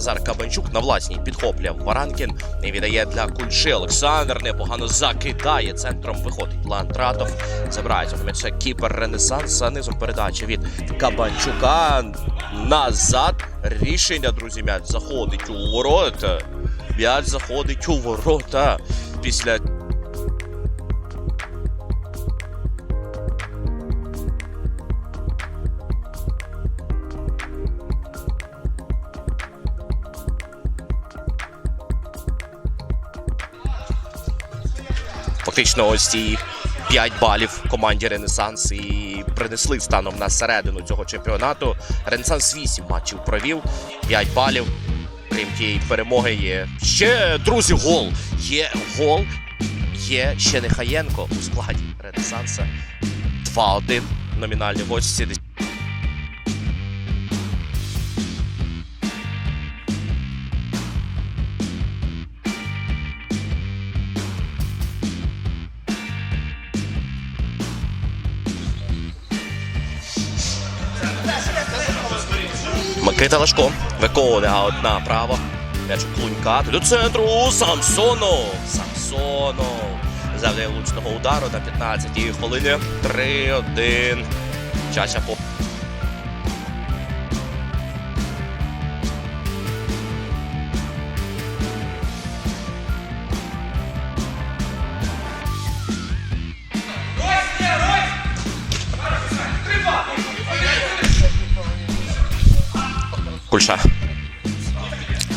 Назар Кабанчук на власній підхоплює Варанкін і віддає для Кульши. Олександр непогано закидає. Центром виходить Лантратов. Забирається м'яча кіпер Ренесанса. Низом передача від Кабанчука. Назад. Рішення, друзі, м'яч заходить у ворота. М'яч заходить у ворота. Після Фактично, ось ці 5 балів команді Ренесанс і принесли станом на середину цього чемпіонату. Ренесанс 8 матчів провів, 5 балів. Крім тієї перемоги є ще друзі. Гол. Є гол. Є ще Нехаєнко у складі Ренесанса. 2-1 номінальні гості. Микита Лашко виконує одна право. М'яч клунька до центру. Самсонов. Самсонов. Завдає влучного удару на 15-й хвилині. 3-1. Чача по. Кульша.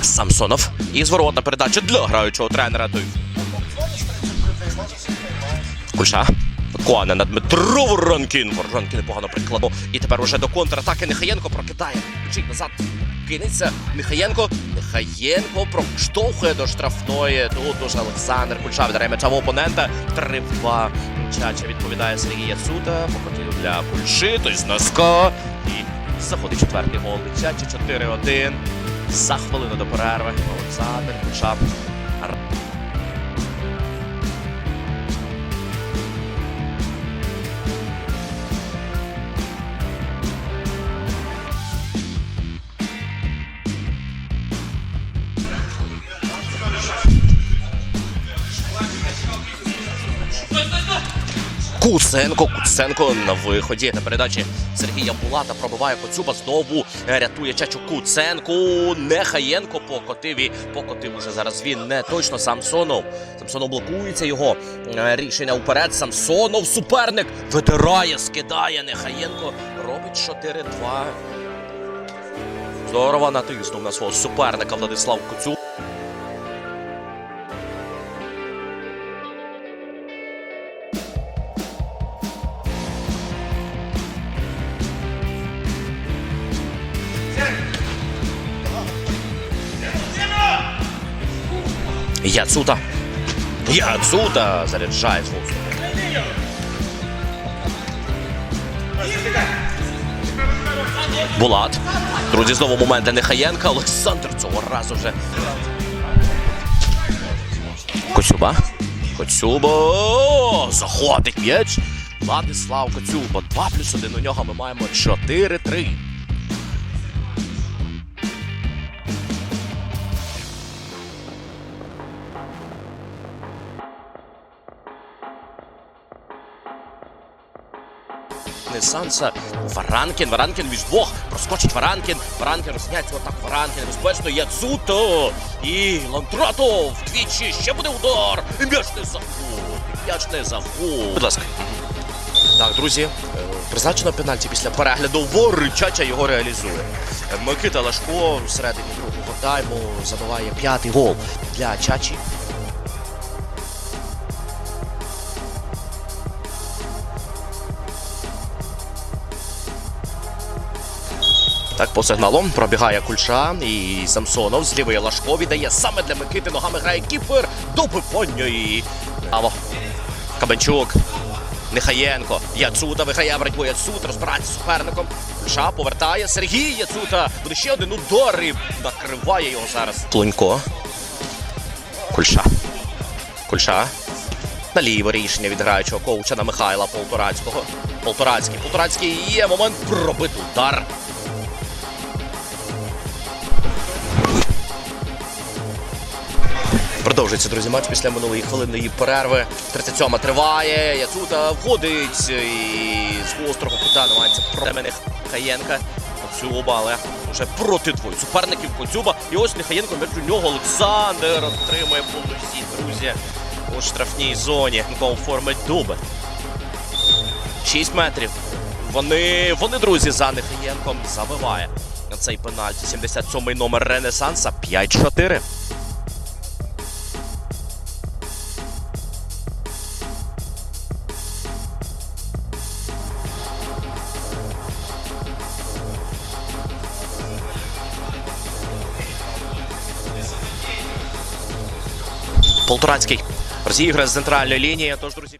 Самсонов. І зворотна передача для граючого тренера. Кульша. Коане на Дмитро Воронкін. Воронкін непогано прикладно. І тепер уже до контратаки Нехаєнко прокидає. Чик назад. Кинеться. Нехаєнко. Нехаєнко проштовхує до штрафної. Тут уже Олександр Кульша віддає м'яча в опонента. 3-2. Чача відповідає Сергій Яцута. Покотів для Кульши. Той з носка. І заходить четвертий гол. Чача 4-1. За хвилину до перерви. Олександр Кульша. Куценко, Куценко на виході на передачі Сергія Булата пробиває Коцюба. Знову е, рятує Чачу Куценку. Нехаєнко покотив і покотив уже зараз він не точно. Самсонов. Самсонов блокується його е, рішення уперед. Самсонов суперник видирає, скидає. Нехаєнко робить 4-2. Здорово натиснув на свого суперника Владислав Коцюб. Яцута. Яцута заряджає суперника. Булат. Друзі, знову момент для Нехаєнка. Олександр цього разу вже. Коцюба. Коцюба. Заходить м'яч. Владислав Коцюба. 2 плюс 1 у нього ми маємо 4-3. Несанса. Варанкін. Варанкін між двох. Проскочить Варанкін. Варанкін розняться отак. Варанкін небезпечно. Яцуто. І Лантратов. Двічі. Ще буде удар. І М'яч не заходить. М'яч не заходить. Будь ласка. Так, друзі, е, призначено пенальті після перегляду Воричача його реалізує. Микита Лашко всередині другого тайму забиває п'ятий гол для Чачі. Так, по сигналу пробігає Кульша і Самсонов з лівої віддає саме для Микити. Ногами грає кіпер до і Право. Кабанчук. Нехаєнко. Яцута виграє боротьбу. Яцута розбирається з суперником. Кульша повертає. Сергій Яцута. Буде ще один удар і накриває його зараз. Тлунько. Кульша. Кульша. Наліво рішення від граючого коуча на Михайла Полторацького. Полторацький. Полторацький є момент пробити удар. Продовжується, друзі, матч після минулої хвилинної перерви. 37-ма триває. Яцута входить і з гострого кута намагається проти Хаєнка. Коцюба, але вже проти двоє суперників Коцюба. І ось Нехаєнко між нього Олександр отримує повносі, друзі, у штрафній зоні. Гол форми дуби. 6 метрів. Вони, вони, друзі, за Нехаєнком забиває на цей пенальті. 77-й номер Ренесанса 5-4. Полторацький розіграє з центральної лінії. Тож, друзі.